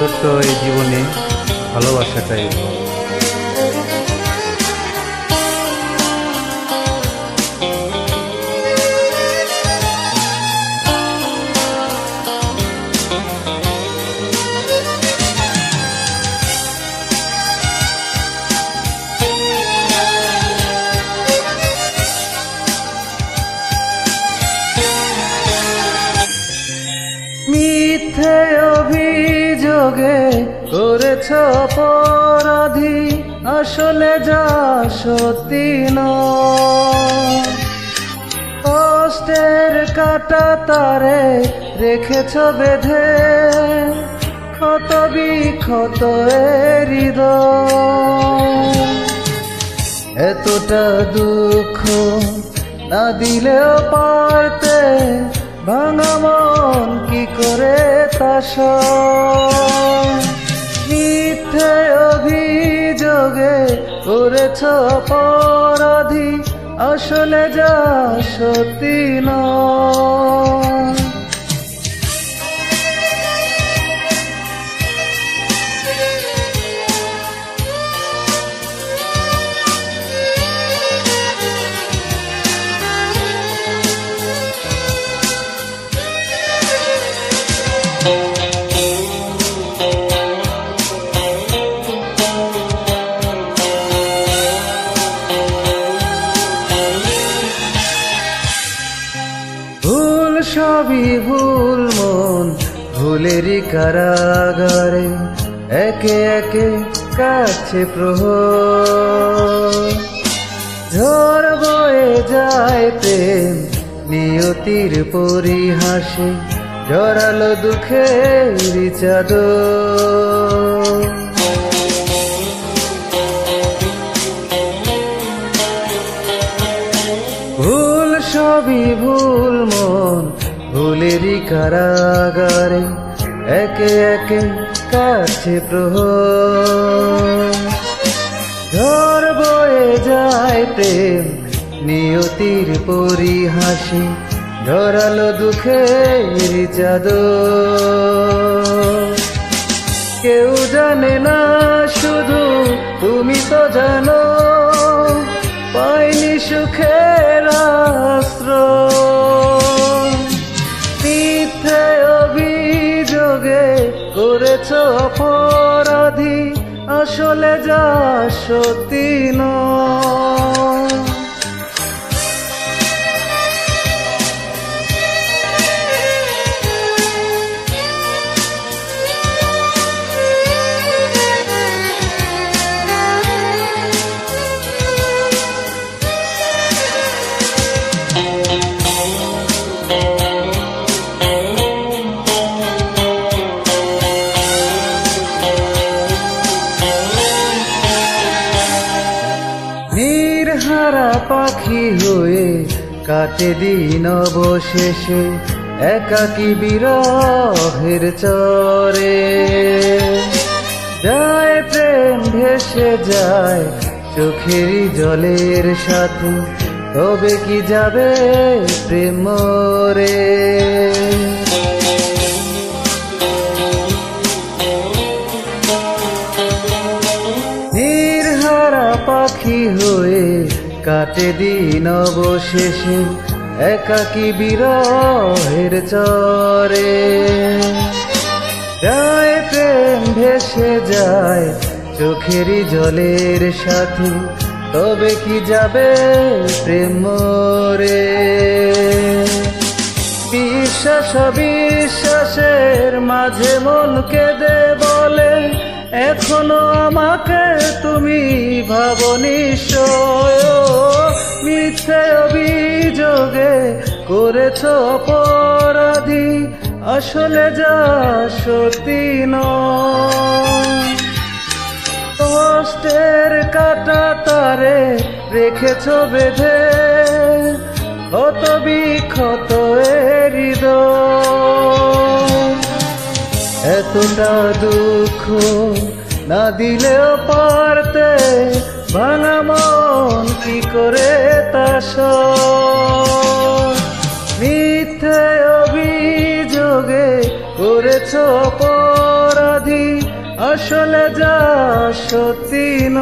ছোট্ট এই জীবনে ভালোবাসাটাই। করেছ অপরাধী, আসলে যা সত্যি নয়। কষ্টের কাটা তারে রেখেছ বেঁধে, ক্ষত বিক্ষত হৃদয়। এতটা দুঃখ না দিলেও পারতে, ভাঙা মন কি করে তা করেছ অপরাধী আসলে যা সত্যি নয়। ভুল সবই ভুল মন ভুলেরই কারাগারে একে একে কাছে প্রহ ঝড় বয়ে যায় প্রেম, নিয়তির পরিহাসে জড়ালো দুঃখের চাদর। ভুল সবই ভুল ভুলেরই কারাগারে একে একে কাছে প্রহ ধর বয়ে যায় প্রেম নিয়তির পরিহাসি ধরালো দুঃখের চাদর কেউ জানে না শুধু তুমি তো জানো অপরাধী আসলে যা সত্যি নয়। নির্হারা পাখি হয়ে কাটে দিন অবশেষে, একাকি বিরহের চরে। যায় প্রেম ভেসে যায় চোখেরই জলের সাথে, তবে কি যাবে প্রেম পাখি হয়ে কাটে দিন অবশেষে, একাকি বিরহের চরে। যায় প্রেম ভেসে যায় চোখেরই জলের সাথে, তবে কি যাবে প্রেম রে বিশ্বাস বিশ্বাসের মাঝে মন কেঁদে বলে, এখনও আমাকে ভাবো নিশ্চয় মিথ্যে অভিযোগে করেছ অপরাধী। আসলে যা সত্যি নষ্টের কাটা তারে রেখেছ বেঁধে, ক্ষত বিক্ষত এতটা দুঃখ না দিলেও পারতে মস্তি করে তাস মিথ্যে অভিযোগে করেছ অপরাধী আসলে যা সতীন